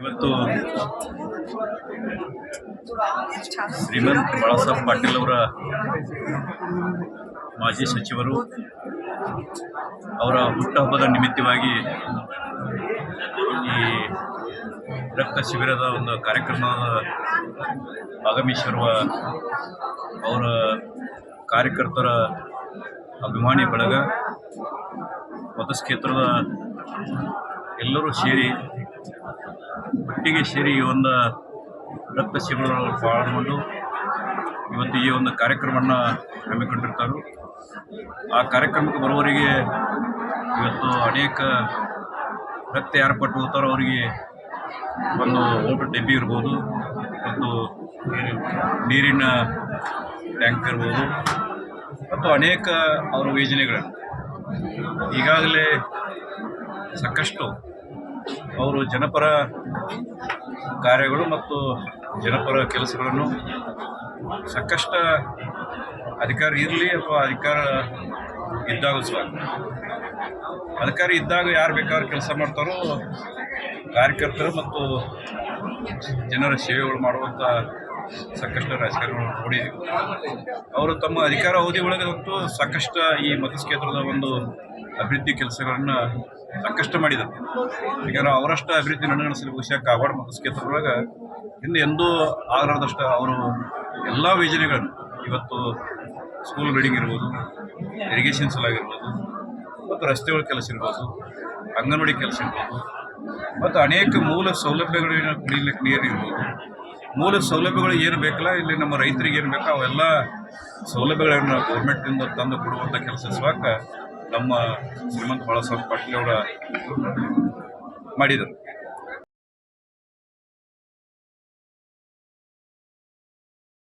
ಇವತ್ತು ಶ್ರೀಮಂತ್ ಬಾಳಾಸಾಹೇಬ್ ಪಾಟೀಲ್ ಅವರ ಮಾಜಿ ಸಚಿವರು ಅವರ ಹುಟ್ಟುಹಬ್ಬದ ನಿಮಿತ್ತವಾಗಿ ಈ ರಕ್ತ ಶಿಬಿರದ ಒಂದು ಕಾರ್ಯಕ್ರಮದ ಆಗಮಿಸಿರುವ ಅವರ ಕಾರ್ಯಕರ್ತರ ಅಭಿಮಾನಿ ಬಳಗ, ಮತಕ್ಷೇತ್ರದ ಎಲ್ಲರೂ ಸೇರಿ ಒಟ್ಟಿಗೆ ಸೇರಿ ಈ ಒಂದು ರಕ್ತ ಶಿಬಿರಗಳನ್ನು ಪಾಲ್ಗೊಂಡು ಇವತ್ತು ಈ ಒಂದು ಕಾರ್ಯಕ್ರಮವನ್ನು ಹಮ್ಮಿಕೊಂಡಿರ್ತಾರೆ. ಆ ಕಾರ್ಯಕ್ರಮಕ್ಕೆ ಬರುವವರಿಗೆ ಇವತ್ತು ಅನೇಕ ರಕ್ತ ಯಾರು ಪಟ್ಟು ಹೋಗ್ತಾರೋ ಅವರಿಗೆ ಒಂದು ಓಟು ಡಬ್ಬಿ ಇರ್ಬೋದು, ಮತ್ತು ನೀರಿನ ಟ್ಯಾಂಕ್ ಇರ್ಬೋದು, ಮತ್ತು ಅನೇಕ ಅವರ ಯೋಜನೆಗಳನ್ನು ಈಗಾಗಲೇ ಸಾಕಷ್ಟು ಅವರು ಜನಪರ ಕಾರ್ಯಗಳು ಮತ್ತು ಜನಪರ ಕೆಲಸಗಳನ್ನು ಸಾಕಷ್ಟು ಅಧಿಕಾರ ಇರಲಿ ಅಥವಾ ಅಧಿಕಾರ ಇದ್ದಾಗ ಸಹ. ಅಧಿಕಾರ ಇದ್ದಾಗ ಯಾರು ಬೇಕಾದ್ರೂ ಕೆಲಸ ಮಾಡ್ತಾರೋ ಕಾರ್ಯಕರ್ತರು ಮತ್ತು ಜನರ ಸೇವೆಗಳು ಮಾಡುವಂಥ ಸಾಕಷ್ಟು ರಾಜಕಾರಣಿಗಳನ್ನು ನೋಡಿದ್ದೀವಿ. ಅವರು ತಮ್ಮ ಅಧಿಕಾರ ಅವಧಿ ಒಳಗೆ ಹೊತ್ತು ಸಾಕಷ್ಟು ಈ ಮತಕ್ಷೇತ್ರದ ಒಂದು ಅಭಿವೃದ್ಧಿ ಕೆಲಸಗಳನ್ನು ಸಾಕಷ್ಟು ಮಾಡಿದ್ದಾರೆ ಯಾಕಂದ್ರೆ ಅವರಷ್ಟು ಅಭಿವೃದ್ಧಿ ನಡೆಸಲು ವಿಷಯ ಕಾಗವಾಡ ಮತಕ್ಷೇತ್ರದೊಳಗೆ ಹಿಂದೆ ಎಂದೂ ಆಗಲಾರ್ದಷ್ಟು ಅವರು ಎಲ್ಲ ಯೋಜನೆಗಳನ್ನು ಇವತ್ತು ಸ್ಕೂಲ್ ಬಿಲ್ಡಿಂಗ್ ಇರ್ಬೋದು ಇರಿಗೇಷನ್ ಸಲಾಗಿರ್ಬೋದು ಮತ್ತು ರಸ್ತೆಗಳ ಕೆಲಸ ಇರ್ಬೋದು, ಅಂಗನವಾಡಿ ಕೆಲಸ ಇರ್ಬೋದು, ಮತ್ತು ಅನೇಕ ಮೂಲ ಸೌಲಭ್ಯಗಳನ್ನ ಕುಡಿಲಿಕ್ಕೆ ನೀರು ಇರ್ಬೋದು. ಮೂಲ ಸೌಲಭ್ಯಗಳು ಏನು ಬೇಕಲ್ಲ, ಇಲ್ಲಿ ನಮ್ಮ ರೈತರಿಗೆ ಏನು ಬೇಕೋ, ಅವೆಲ್ಲ ಸೌಲಭ್ಯಗಳನ್ನು ಗೌರ್ಮೆಂಟಿಂದ ತಂದು ಕೊಡುವಂಥ ಕೆಲಸ ಸಹ ನಮ್ಮ ಶ್ರೀಮಂತ ಬಾಳಾಸಾಹೇಬ್ ಪಾಟೀಲ್ ಅವರ ಮಾಡಿದರು.